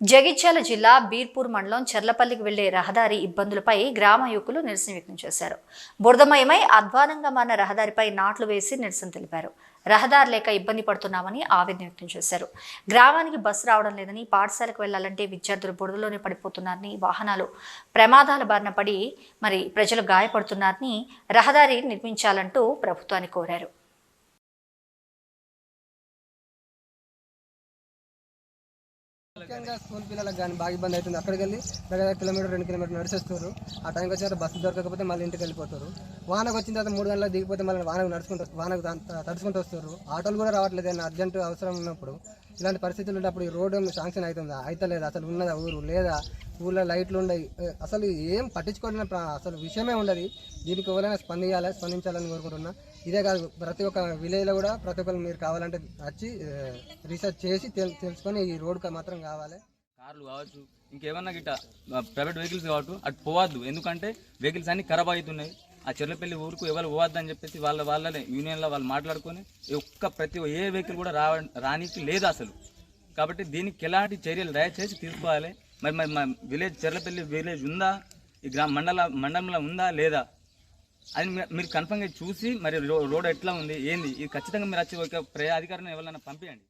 జగిత్యాల జిల్లా బీర్పూర్ మండలం చెర్లపల్లికి వెళ్ళే రహదారి ఇబ్బందులపై గ్రామ యువకులు నిరసన వ్యక్తం చేశారు. బురదమయమై అధ్వానంగా మారిన రహదారిపై నాట్లు వేసి నిరసన తెలిపారు. రహదారి లేక ఇబ్బంది పడుతున్నామని ఆవేదన వ్యక్తం చేశారు. గ్రామానికి బస్సు రావడం లేదని పాఠశాలకు వెళ్ళాలంటే విద్యార్థులు బురదలోనే పడిపోతున్నారని వాహనాలు ప్రమాదాల బారిన పడి మరి ప్రజలు గాయపడుతున్నారని రహదారి నిర్మించాలంటూ ప్రభుత్వాన్ని కోరారు. ముఖ్యంగా స్కూల్ పిల్లలకు కానీ బాగా ఇబ్బంది అవుతుంది. అక్కడికి వెళ్ళి దగ్గర కిలోమీటర్ రెండు కిలోమీటర్ నడిచేస్తారు. ఆ టైంకి వచ్చారు బస్సు దొరకకపోతే మళ్ళీ ఇంటికి వెళ్ళిపోతారు. వానకు వచ్చిన తర్వాత మూడు గంటలకు దిగిపోతే మళ్ళీ వానకు నడుచుకుంటూ వానకు తడుచుకుంటూ వస్తారు. ఆటోలు కూడా రావట్లేదు. ఏదైనా అర్జెంట్ అవసరం ఉన్నప్పుడు ఇలాంటి పరిస్థితులు ఉన్నప్పుడు ఈ రోడ్డు శాంక్షన్ అవుతుందా? అవుతలేదా? అసలు ఉన్నదా? ఊరు లేదా? ఊళ్ళో లైట్లు ఉండవు అసలు ఏం పట్టించుకోవడం అసలు విషయమే ఉండదు. దీనికి ఎవరైనా స్పందించాలి స్పందించాలని కోరుకుంటున్నా. ఇదే కాదు ప్రతి ఒక్క విలేజ్లో కూడా ప్రతి ఒక్కరు మీరు కావాలంటే వచ్చి రీసెర్చ్ చేసి తెలుసుకొని ఈ రోడ్డుకి మాత్రం కావాలి. కార్లు కావచ్చు ఇంకేమన్నా గిట్ట ప్రైవేట్ వెహికల్స్ కావచ్చు అటు పోవద్దు. ఎందుకంటే వెహికల్స్ అన్ని ఖరాబ్ అవుతున్నాయి. ఆ చెర్లపల్లి ఊరుకు ఎవరు పోవద్దు అని చెప్పేసి వాళ్ళ వాళ్ళనే యూనియన్లో వాళ్ళు మాట్లాడుకొని ఒక్క ప్రతి ఏ వెహికల్ కూడా రావ రానికి లేదు అసలు. కాబట్టి దీనికి ఎలాంటి చర్యలు దయచేసి తీసుకోవాలి. మరి మరి మా విలేజ్ చెర్లపల్లి విలేజ్ ఉందా? ఈ గ్రామ మండల మండలంలో ఉందా లేదా? అది మీరు కన్ఫర్మ్గా చూసి మరి రోడ్ ఎట్లా ఉంది? ఏంది? ఇది ఖచ్చితంగా మీరు వచ్చి ఒక ప్రజా అధికారిని ఎవరైనా పంపించండి